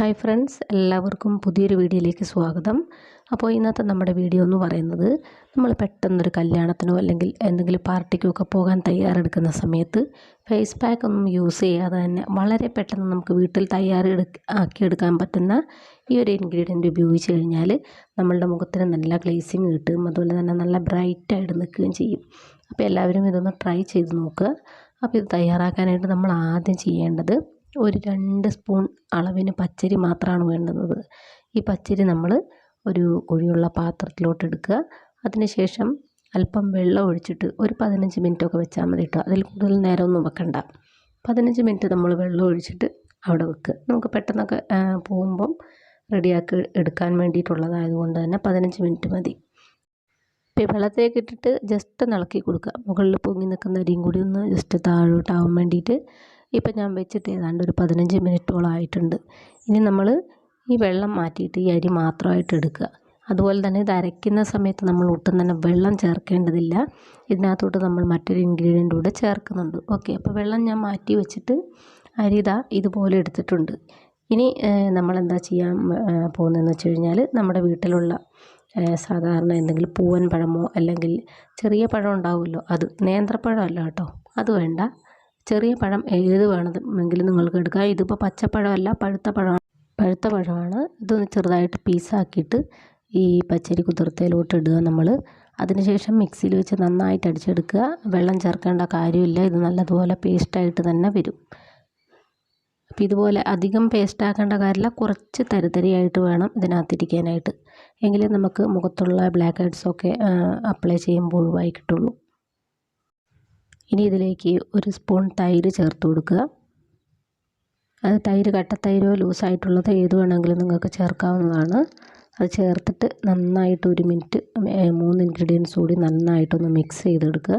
Hi friends എല്ലാവർക്കും പുതിയൊരു വീഡിയോയിലേക്ക് സ്വാഗതം. അപ്പോൾ ഇന്നത്തെ നമ്മുടെ വീഡിയോ എന്ന് പറയുന്നത് നമ്മൾ പെട്ടെന്നൊരു കല്യാണത്തിനോ അല്ലെങ്കിൽ എന്തെങ്കിലും പാർട്ടിക്കോ ഒക്കെ പോകാൻ തയ്യാറെടുക്കുന്ന സമയത്ത് ഫേസ് പാക്ക് ഒന്നും യൂസ് ചെയ്യാതെ തന്നെ വളരെ പെട്ടെന്ന് നമുക്ക് വീട്ടിൽ തയ്യാറെടു ആക്കിയെടുക്കാൻ പറ്റുന്ന ഈ ഒരു ഇൻഗ്രീഡിയന്റ് ഉപയോഗിച്ച് കഴിഞ്ഞാൽ നമ്മളുടെ മുഖത്തിന് നല്ല ഗ്ലേസിങ് കിട്ടും അതുപോലെ തന്നെ നല്ല ബ്രൈറ്റായിട്ട് നിൽക്കുകയും ചെയ്യും. അപ്പോൾ എല്ലാവരും ഇതൊന്ന് ട്രൈ ചെയ്ത് നോക്കുക. അപ്പോൾ ഇത് തയ്യാറാക്കാനായിട്ട് നമ്മൾ ആദ്യം ചെയ്യേണ്ടത് ഒരു രണ്ട് സ്പൂൺ അളവിന് പച്ചരി മാത്രമാണ് വേണ്ടുന്നത്. ഈ പച്ചരി നമ്മൾ ഒരു കുഴിയുള്ള പാത്രത്തിലോട്ട് എടുക്കുക അതിനുശേഷം അല്പം വെള്ളം ഒഴിച്ചിട്ട് ഒരു പതിനഞ്ച് മിനിറ്റൊക്കെ വെച്ചാൽ മതി കേട്ടോ അതിൽ കൂടുതൽ നേരമൊന്നും വെക്കണ്ട. പതിനഞ്ച് മിനിറ്റ് നമ്മൾ വെള്ളം ഒഴിച്ചിട്ട് അവിടെ വെക്കുക നമുക്ക് പെട്ടെന്നൊക്കെ പോകുമ്പം റെഡിയാക്കി എടുക്കാൻ വേണ്ടിയിട്ടുള്ളതായതുകൊണ്ട് തന്നെ പതിനഞ്ച് മിനിറ്റ് മതി. ഇപ്പോൾ വെള്ളത്തേക്ക് ഇട്ടിട്ട് ജസ്റ്റ് ഒന്ന് ഇളക്കി കൊടുക്കുക. മുകളിൽ പൊങ്ങി നിൽക്കുന്ന അരിയും കൂടി ഒന്ന് ജസ്റ്റ് താഴോട്ടാവാൻ വേണ്ടിയിട്ട് ഇപ്പം ഞാൻ വെച്ചിട്ട് ഏതാണ്ട് ഒരു പതിനഞ്ച് മിനിറ്റോളം ആയിട്ടുണ്ട്. ഇനി നമ്മൾ ഈ വെള്ളം മാറ്റിയിട്ട് ഈ അരി മാത്രമായിട്ട് എടുക്കുക. അതുപോലെ തന്നെ ഇത് അരയ്ക്കുന്ന സമയത്ത് നമ്മൾ ഒട്ടും തന്നെ വെള്ളം ചേർക്കേണ്ടതില്ല. ഇതിനകത്തോട്ട് നമ്മൾ മറ്റൊരു ഇൻഗ്രീഡിയന്റ് കൂടെ ചേർക്കുന്നുണ്ട്. ഓക്കെ അപ്പോൾ വെള്ളം ഞാൻ മാറ്റി വെച്ചിട്ട് അരി ഇതാ ഇതുപോലെ എടുത്തിട്ടുണ്ട്. ഇനി നമ്മൾ എന്താ ചെയ്യാൻ പോകുന്നതെന്ന് വെച്ച് കഴിഞ്ഞാൽ നമ്മുടെ വീട്ടിലുള്ള സാധാരണ എന്തെങ്കിലും പൂവൻ പഴമോ അല്ലെങ്കിൽ ചെറിയ പഴം ഉണ്ടാവുമല്ലോ അത് നേന്ത്രപ്പഴം അല്ല കേട്ടോ അത് വേണ്ട. ചെറിയ പഴം ഏത് വേണമെങ്കിലും നിങ്ങൾക്ക് എടുക്കാം. ഇതിപ്പോൾ പച്ചപ്പഴമല്ല പഴുത്ത പഴമാണ്. പഴുത്ത പഴമാണ്. ഇതൊന്ന് ചെറുതായിട്ട് പീസാക്കിയിട്ട് ഈ പച്ചരി കുതിർത്തയിലോട്ട് ഇടുക നമ്മൾ അതിനുശേഷം മിക്സിയിൽ വെച്ച് നന്നായിട്ട് അടിച്ചെടുക്കുക. വെള്ളം ചേർക്കേണ്ട കാര്യമില്ല. ഇത് നല്ലതുപോലെ പേസ്റ്റായിട്ട് തന്നെ വരും. അപ്പോൾ ഇതുപോലെ അധികം പേസ്റ്റ് ആക്കേണ്ട കാര്യമില്ല. കുറച്ച് തരിതരിയായിട്ട് വേണം ഇതിനകത്തിരിക്കാനായിട്ട്. എങ്കിലേ നമുക്ക് മുഖത്തുള്ള ബ്ലാക്ക് ഹെഡ്സൊക്കെ അപ്ലൈ ചെയ്യുമ്പോൾ ഒഴിവായി കിട്ടുള്ളൂ. ഇനി ഇതിലേക്ക് ഒരു സ്പൂൺ തൈര് ചേർത്ത് കൊടുക്കുക. അത് തൈര് കട്ടത്തൈരോ ലൂസായിട്ടുള്ളത് ഏത് വേണമെങ്കിലും നിങ്ങൾക്ക് ചേർക്കാവുന്നതാണ്. അത് ചേർത്തിട്ട് നന്നായിട്ട് ഒരു മിനിറ്റ് മൂന്ന് ഇൻഗ്രീഡിയൻസ് കൂടി നന്നായിട്ടൊന്ന് മിക്സ് ചെയ്തെടുക്കുക.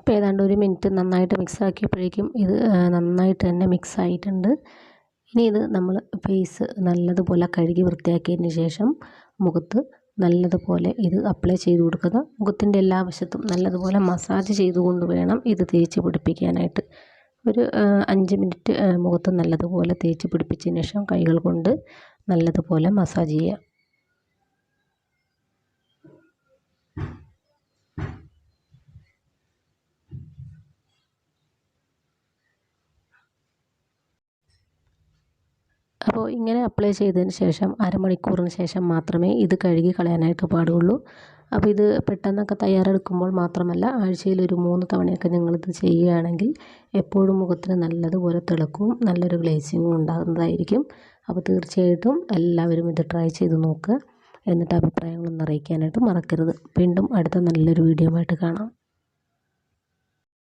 ഇപ്പോൾ ഏതാണ്ട് ഒരു മിനിറ്റ് നന്നായിട്ട് മിക്സ് ആക്കിയപ്പോഴേക്കും ഇത് നന്നായിട്ട് തന്നെ മിക്സ് ആയിട്ടുണ്ട് ഇനി ഇത് നമ്മൾ ഫേസ് നല്ലതുപോലെ കഴുകി വൃത്തിയാക്കിയതിന് ശേഷം മുഖത്ത് നല്ലതുപോലെ ഇത് അപ്ലൈ ചെയ്ത് കൊടുക്കുക. മുഖത്തിന്റെ എല്ലാ വശത്തും നല്ലതുപോലെ മസാജ് ചെയ്തുകൊണ്ട് വേണം ഇത് തേച്ച് പിടിപ്പിക്കാനായിട്ട്. ഒരു അഞ്ച് മിനിറ്റ് മുഖത്ത് നല്ലതുപോലെ തേച്ച് പിടിപ്പിച്ചതിന് ശേഷം കൈകൾ കൊണ്ട് നല്ലതുപോലെ മസാജ് ചെയ്യുക. അപ്പോൾ ഇങ്ങനെ അപ്ലൈ ചെയ്തതിന് ശേഷം അരമണിക്കൂറിന് ശേഷം മാത്രമേ ഇത് കഴുകി കളയാനായിട്ട് പാടുള്ളൂ. അപ്പോൾ ഇത് പെട്ടെന്നൊക്കെ തയ്യാറെടുക്കുമ്പോൾ മാത്രമല്ല ആഴ്ചയിൽ ഒരു മൂന്ന് തവണയൊക്കെ നിങ്ങളിത് ചെയ്യുകയാണെങ്കിൽ എപ്പോഴും മുഖത്തിന് നല്ലതുപോലെ തിളക്കവും നല്ലൊരു ഗ്ലേസിങ്ങും ഉണ്ടാകുന്നതായിരിക്കും. അപ്പോൾ തീർച്ചയായിട്ടും എല്ലാവരും ഇത് ട്രൈ ചെയ്ത് നോക്കുക. എന്നിട്ട് അഭിപ്രായങ്ങളൊന്നും അറിയിക്കാനായിട്ട് മറക്കരുത്. വീണ്ടും അടുത്ത നല്ലൊരു വീഡിയോ ആയിട്ട് കാണാം.